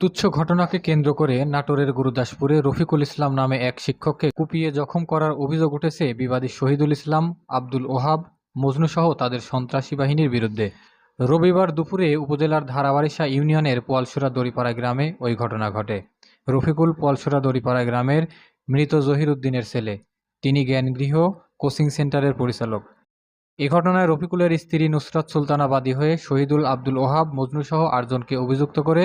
তুচ্ছ ঘটনাকে কেন্দ্র করে নাটোরের গুরুদাসপুরে রফিকুল ইসলাম নামে এক শিক্ষককে কুপিয়ে জখম করার অভিযোগ উঠেছে বিবাদী শহীদুল ইসলাম, আব্দুল ওহাব, মজনুসহ তাদের সন্ত্রাসী বাহিনীর বিরুদ্ধে। রবিবার দুপুরে উপজেলার ধারাবাড়িশা ইউনিয়নের পোয়ালসুরা দড়িপাড়া গ্রামে ওই ঘটনা ঘটে। রফিকুল পোয়ালসুরা দড়িপাড়া গ্রামের মৃত জহির উদ্দিনের ছেলে। তিনি জ্ঞানগৃহ কোচিং সেন্টারের পরিচালক। এ ঘটনায় রফিকুলের স্ত্রী নুসরাত সুলতানা বাদী হয়ে শহীদুল আব্দুল ওহাব মজনুসহ আটজনকে অভিযুক্ত করে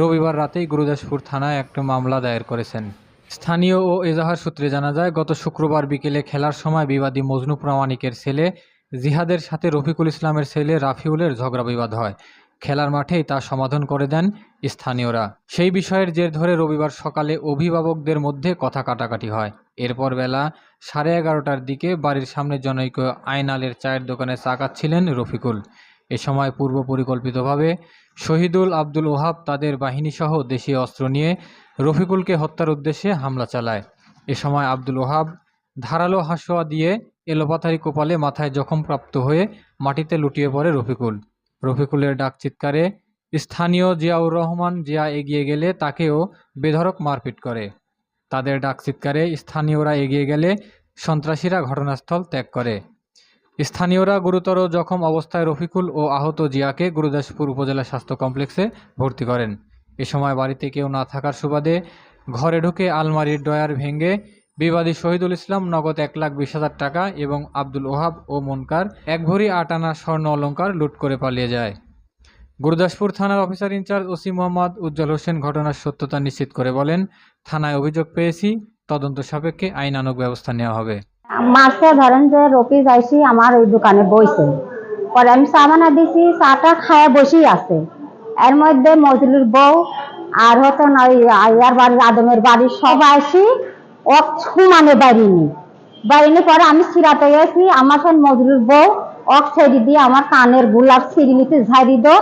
রবিবার রাতেই গুরুদাসপুর থানায় একটি মামলা দায়ের করেছেন। স্থানীয় ও এজাহার সূত্রে জানা যায়, গত শুক্রবার বিকেলে খেলার সময় বিবাদী মজনু প্রামাণিকের ছেলে জিহাদের সাথে রফিকুল ইসলামের ছেলে রাফিউলের ঝগড়া বিবাদ হয়। খেলার মাঠেই তা সমাধান করে দেন স্থানীয়রা। সেই বিষয়ের জের ধরে রবিবার সকালে অভিভাবকদের মধ্যে কথা কাটাকাটি হয়। এরপর বেলা সাড়ে এগারোটার দিকে বাড়ির সামনে জনৈক আয়নালের চায়ের দোকানে চা খাচ্ছিলেন রফিকুল। এ সময় পূর্ব পরিকল্পিতভাবে শহীদুল আব্দুল ওহাব তাদের বাহিনীসহ দেশীয় অস্ত্র নিয়ে রফিকুলকে হত্যার উদ্দেশ্যে হামলা চালায়। এ সময় আব্দুল ওহাব ধারালো হাঁসোয়া দিয়ে এলোপাথারি কোপালে মাথায় জখমপ্রাপ্ত হয়ে মাটিতে লুটিয়ে পড়ে রফিকুল। রফিকুলের ডাক চিৎকারে, স্থানীয় জিয়াউর রহমান জিয়া এগিয়ে গেলে তাকেও বেধড়ক মারপিট করে। তাদের ডাক চিৎকারে, স্থানীয়রা এগিয়ে গেলে সন্ত্রাসীরা ঘটনাস্থল ত্যাগ করে। স্থানীয়রা গুরুতর জখম অবস্থায় রফিকুল ও আহত জিয়াকে গুরুদাসপুর উপজেলা স্বাস্থ্য কমপ্লেক্সে ভর্তি করেন। এ সময় বাড়িতে কেউ না থাকার সুবাদে ঘরে ঢুকে আলমারির ডয়ার ভেঙে বিবাদী শহীদুল ইসলাম নগদ এক লাখ বিশ হাজার টাকা এবং আব্দুল ওহাব ও মনকার এক ভরি আট আনা স্বর্ণ অলঙ্কার লুট করে পালিয়ে যায়। গুরুদাসপুর থানার officer in-charge OC Mohammad Ujjal Hossain ঘটনার সত্যতা নিশ্চিত করে বলেন, থানায় অভিযোগ পেয়েছি, তদন্ত সাপেক্ষে আইনানুগ ব্যবস্থা নেওয়া হবে। মাসে ধরেন যে রপি যাইছি, আমার ওই দোকানে বইছে। পরে আমি বানা দিছি, চাটা খায় বসেই আছে। এর মধ্যে মজলুর বউ আর হতো না ওই বাড়ির, আদমের বাড়ির সব আসি ছুমানে বাড়িনি। বাড়িনি পরে আমি সিরাতে গেছি, আমার সব মজলুর বউ অক ছেড়ে দিয়ে আমার কানের গোলাপ ছিঁড়ি নিতে ঝাড়ি দো